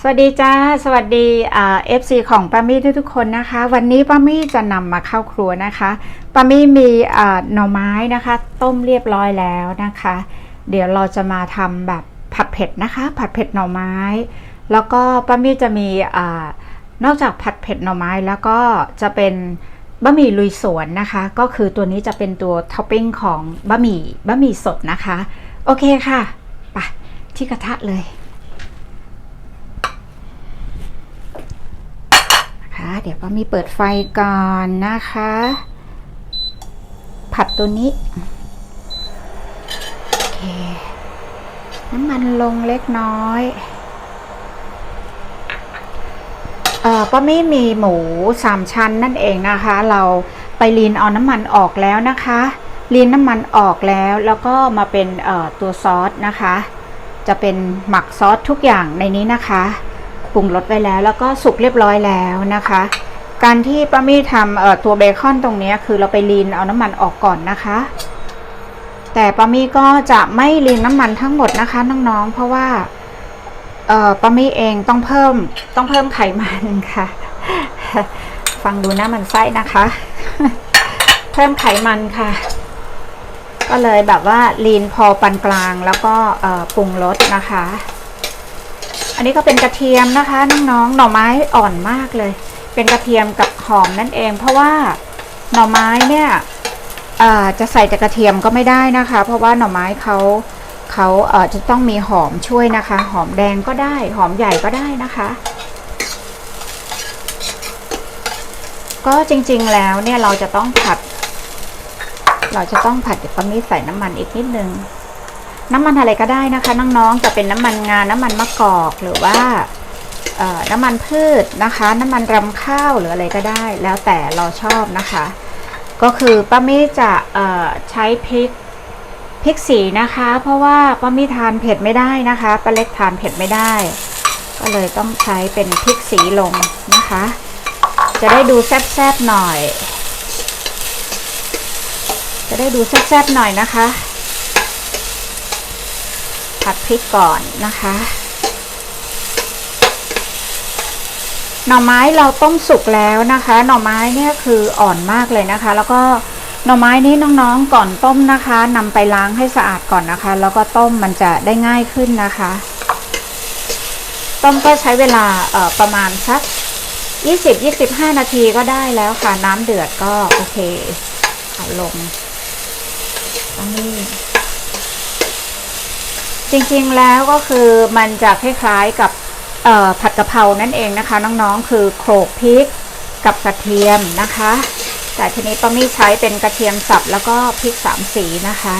สวัสดีจ้า สวัสดีเอฟซีของป้ามี่ทุกคนนะคะ วันนี้ป้ามี่จะนำมาเข้าครัวนะคะป้ามี่มีหน่อไม้นะคะ ต้มเรียบร้อยแล้วนะคะ เดี๋ยวเราจะมาทำแบบผัดเผ็ดนะคะ ผัดเผ็ดหน่อไม้ แล้วก็ป้ามี่จะมีอนอกจากผัดเผ็ดหน่อไม้แล้วก็จะเป็นบะหมี่ลุยสวนนะคะ ก็คือตัวนี้จะเป็นตัวท็อปปิ้งของบะหมี่บะหมี่สดนะคะ โอเคค่ะไปที่กระทะเลย นะคะ เดี๋ยวป้ามีเปิดไฟก่อนนะคะ ผัดตัวนี้โอเคน้ำมันลงเล็กน้อยเออป้าไม่มีหมูสามชั้นนั่นเองนะคะ เราไปลีนเอาน้ำมันออกแล้วนะคะลีนน้ำมันออกแล้วแล้วก็มาเป็นตัวซอสนะคะ จะเป็นหมักซอสทุกอย่างในนี้นะคะ ปรุงรสไว้แล้ว แล้วก็สุกเรียบร้อยแล้วนะคะ การที่ป้ามี่ทำตัวเบคอนตรงนี้คือเราไปลีนเอาน้ำมันออกก่อนนะคะ แต่ป้ามี่ก็จะไม่ลีนน้ำมันทั้งหมดนะคะน้องๆเพราะว่าป้ามี่เองต้องเพิ่มต้องเพิ่มไขมันค่ะ ฟังดูนะมันไส้นะคะ เพิ่มไขมันค่ะก็เลยแบบว่าลีนพอปานกลางแล้วก็ปรุงรสนะคะ อันนี้ก็เป็นกระเทียมนะคะน้องๆหน่อไม้อ่อนมากเลย เป็นกระเทียมกับหอมนั่นเอง เพราะว่าหน่อไม้เนี่ยจะใส่แต่กระเทียมก็ไม่ได้นะคะ เพราะว่าหน่อไม้เขาเขาจะต้องมีหอมช่วยนะคะ หอมแดงก็ได้ หอมใหญ่ก็ได้นะคะ ก็จริงๆแล้วเนี่ยเราจะต้องผัด เราจะต้องผัดเดี๋ยวป้ามีใส่น้ำมันอีกนิดนึง น้ำมันอะไรก็ได้นะคะ น้องๆจะเป็นน้ำมันงา น้ำมันมะกอกหรือว่าน้ำมันพืชนะคะ น้ำมันรำข้าวหรืออะไรก็ได้ แล้วแต่เราชอบนะคะ ก็คือป้ามี่จะใช้พริกพริกสีนะคะ เพราะว่าป้ามี่ทานเผ็ดไม่ได้นะคะป้าเล็กทานเผ็ดไม่ได้ ก็เลยต้องใช้เป็นพริกสีลงนะคะ จะได้ดูแซ่บๆหน่อย จะได้ดูแซ่บๆหน่อยนะคะ ผัดพริกก่อนนะคะ หน่อไม้เราต้มสุกแล้วนะคะ หน่อไม้เนี่ยคืออ่อนมากเลยนะคะ แล้วก็หน่อไม้นี้น้องๆก่อนต้มนะคะนำไปล้างให้สะอาดก่อนนะคะ แล้วก็ต้มมันจะได้ง่ายขึ้นนะคะ ต้มก็ใช้เวลาประมาณสัก20-25 นาทีก็ได้แล้วค่ะ น้ำเดือดก็โอเคเอาลงอันนี้ จริงๆแล้วก็คือมันจะคล้ายๆกับผัดกะเพรานั่นเองนะคะ น้องๆ คือโขลกพริกกับกระเทียมนะคะ แต่ทีนี้ป้ามี่ใช้เป็นกระเทียมสับแล้วก็พริกสามสีนะคะ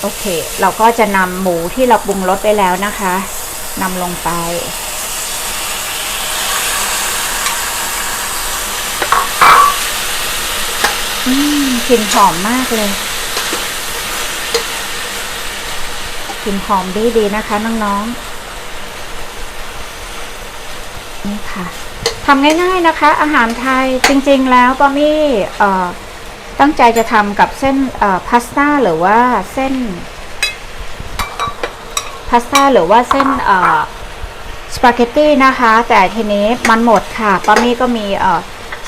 โอเค เราก็จะนำหมูที่เราปรุงรสไปแล้วนะคะนำลงไปอืมกลิ่นหอมมากเลย ก ลิ่นหอมดีดีนะคะน้องๆนี่ค่ะทำง่ายๆนะคะ อาหารไทยจริงๆแล้วปามี่ตั้งใจจะทำกับเส้นพาสต้าหรือว่าเส้นพาสต้าหรือว่าเส้นสปาเกตตี้นะคะ แต่ทีนี้มันหมดค่ะปามี่ก็มี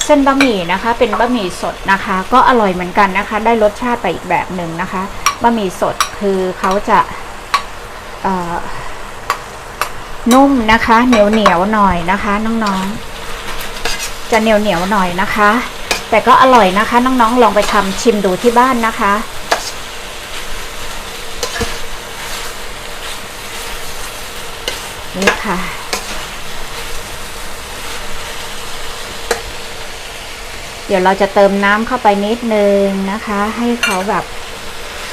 เส้นบะหมี่นะคะ เป็นบะหมี่สดนะคะ ก็อร่อยเหมือนกันนะคะ ได้รสชาติไปอีกแบบหนึ่งนะคะบะหมี่สดคือเขาจะ นุ่มนะคะ เหนียวเหนียวหน่อยนะคะ น้องๆ จะเหนียวเหนียวหน่อยนะคะ แต่ก็อร่อยนะคะ น้องๆ ลองไปทำชิมดูที่บ้านนะคะนี่ค่ะ เดี๋ยวเราจะเติมน้ำเข้าไปนิดนึงนะคะ ให้เขาแบบ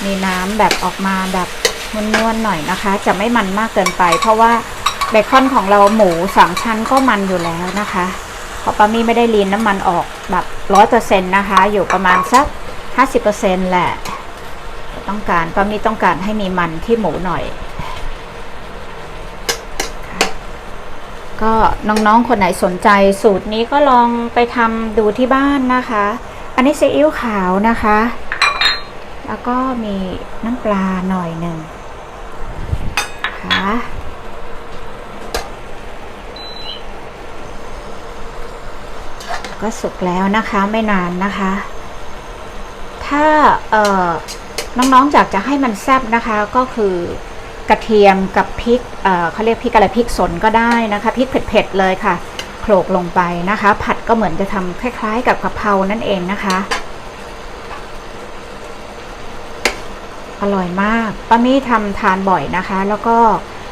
มีน้ำแบบออกมาแบบ นวลๆหน่อยนะคะ จะไม่มันมากเกินไป เพราะว่าเบคอนของเราหมูสามชั้นก็มันอยู่แล้วนะคะเพราะปามี่ไม่ได้ลีนน้ำมันออกแบบร้อยเปอร์เซ็นต์นะคะ อยู่ประมาณสักห้าสิบเปอร์เซ็นต์แหละ ต้องการปามี่ต้องการให้มีมันที่หมูหน่อย ก็น้องๆคนไหนสนใจสูตรนี้ก็ลองไปทำดูที่บ้านนะคะ อันนี้ซีอิ๊วขาวนะคะ แล้วก็มีน้ำปลาหน่อยหนึ่ง ก็สุกแล้วนะคะไม่นานนะคะ ถ้าเออน้องๆอยากจะให้มันแซ่บนะคะก็คือกระเทียมกับพริกเออเขาเรียกพริกอะไรพริกสนก็ได้นะคะพริกเผ็ดๆเลยค่ะโขลกลงไปนะคะ ผัดก็เหมือนจะทำคล้าย ๆ กับกะเพรานั่นเองนะคะ อร่อยมากป้ามี่ทำทานบ่อยนะคะ แล้วก็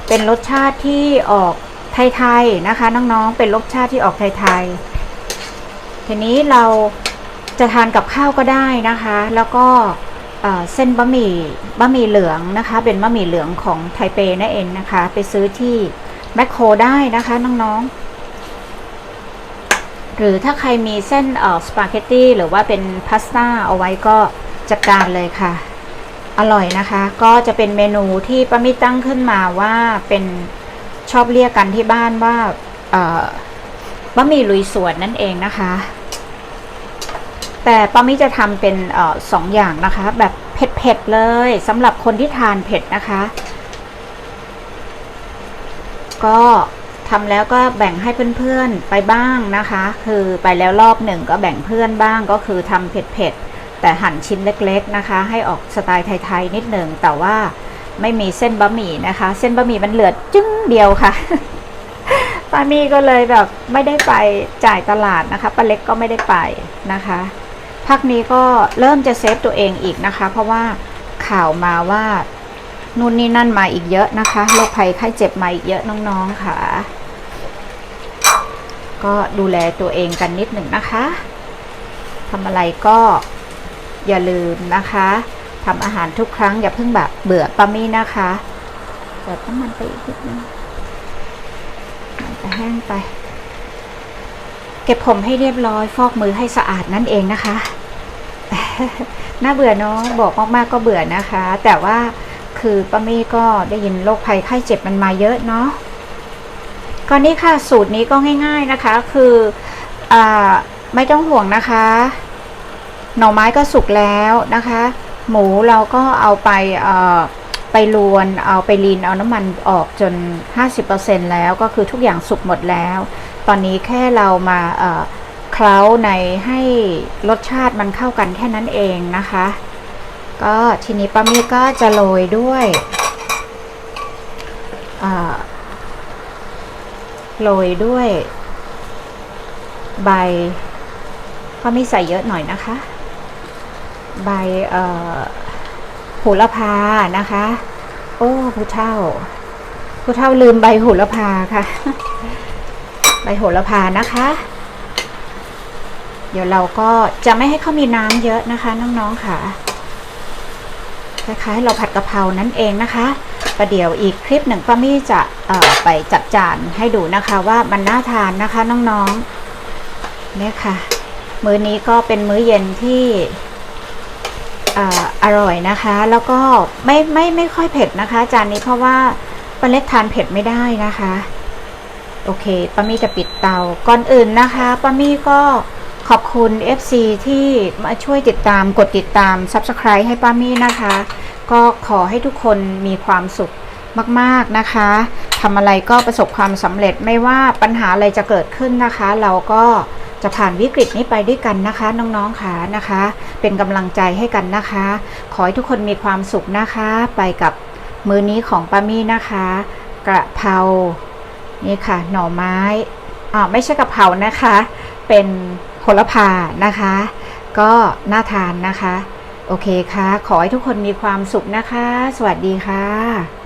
เป็นรสชาติที่ออกไทยๆนะคะ น้องๆเป็นรสชาติที่ออกไทยๆทีนี้เราจะทานกับข้าวก็ได้นะคะ แล้วก็เเส้นบะหมี่บะหมี่เหลืองนะคะ เป็นบะหมี่เหลืองของไทเปนั่นเองนะคะ ไปซื้อที่แมคโครได้นะคะน้องๆหรือถ้าใครมีเส้นสปาเกตตี้หรือว่าเป็นพาสต้าเอาไว้ก็จัดการเลยค่ะ อร่อยนะคะ ก็จะเป็นเมนูที่ป้ามิตั้งขึ้นมาว่าเป็นชอบเรียกกันที่บ้านว่าบะหมี่ลุยสวนนั่นเองนะคะ แต่ป้ามิจะทำเป็นอสองอย่างนะคะ แบบเผ็ดๆเลยสำหรับคนที่ทานเผ็ดนะคะ ก็ทำแล้วก็แบ่งให้เพื่อนๆไปบ้างนะคะ คือไปแล้วรอบหนึ่งก็แบ่งเพื่อนบ้างก็คือทำเผ็ดๆ แต่หั่นชิ้นเล็กๆนะคะ ให้ออกสไตล์ไทยๆนิดหนึ่งแต่ว่าไม่มีเส้นบะหมี่นะคะ เส้นบะหมี่มันเหลือจึ้งเดียวค่ะป้ามี่ก็เลยแบบไม่ได้ไปจ่ายตลาดนะคะป้าเล็กก็ไม่ได้ไปนะคะพักนี้ก็เริ่มจะเซฟตัวเองอีกนะคะ เพราะว่าข่าวมาว่านู่นนี่นั่นมาอีกเยอะนะคะโรคภัยไข้เจ็บมาอีกเยอะน้องๆค่ะ ก็ดูแลตัวเองกันนิดหนึ่งนะคะทำอะไรก็ อย่าลืมนะคะทำอาหารทุกครั้งอย่าเพิ่งแบบเบื่อปามี่นะคะเปิดน้ำมันไปอีกนิดนึงมันจะแห้งไป เก็บผมให้เรียบร้อย ฟอกมือให้สะอาดนั่นเองนะคะน่าเบื่อเนาะบอกมากๆก็เบื่อนะคะ แต่ว่าคือป้ามี่ก็ได้ยินโรคภัยไข้เจ็บมันมาเยอะเนาะก็นี่ค่ะสูตรนี้ก็ง่าย ๆนะคะ คืออไม่ต้องห่วงนะคะ หน่อไม้ก็สุกแล้วนะคะ หมูเราก็เอาไปเอ่อไปลวนเอาไปลีนเอาน้ำมันออกจน 50%แล้วก็คือทุกอย่างสุกหมดแล้ว ตอนนี้แค่เรามาเอ่อเคล้าในให้รสชาติมันเข้ากันแค่นั้นเองนะคะ ก็ทีนี้ป้ามี่ก็จะโรยด้วยอ่าโรยด้วยใบป้ามี่ใส่เยอะหน่อยนะคะ ใบโหระพานะคะ โอ้ผู้เฒ่า ผู้เฒ่าลืมใบโหระพาค่ะ ใบโหระพานะคะ เดี๋ยวเราก็จะไม่ให้เขามีน้ำเยอะนะคะ น้องๆค่ะคล้ายๆเราผัดกะเพรานั่นเองนะคะประเดี๋ยวอีกคลิปหนึ่งป้ามี่จะไปจัดจานให้ดูนะคะว่ามันน่าทานนะคะน้องๆเนี่ยค่ะ มื้อนี้ก็เป็นมื้อเย็นที่ อร่อยนะคะ แล้วก็ไม่ไม่ไม่ค่อยเผ็ดนะคะ จานนี้เพราะว่าป้าเล็กทานเผ็ดไม่ได้นะคะ โอเคป้ามี่จะปิดเตาก่อนอื่นนะคะป้ามี่ก็ขอบคุณ FC ที่มาช่วยติดตามกดติดตาม Subscribe ให้ป้ามี่นะคะ ก็ขอให้ทุกคนมีความสุขมากๆนะคะทำอะไรก็ประสบความสำเร็จไม่ว่าปัญหาอะไรจะเกิดขึ้นนะคะ เราก็ จะผ่านวิกฤตนี้ไปด้วยกันนะคะ น้องๆค่ะนะคะ เป็นกำลังใจให้กันนะคะ ขอให้ทุกคนมีความสุขนะคะ ไปกับมื้อนี้ของป้ามี่นะคะ กระเพรานี่ค่ะ หน่อไม้อ่าไม่ใช่กระเพรานะคะ เป็นโหระพานะคะ ก็น่าทานนะคะ โอเคค่ะ ขอให้ทุกคนมีความสุขนะคะ สวัสดีค่ะ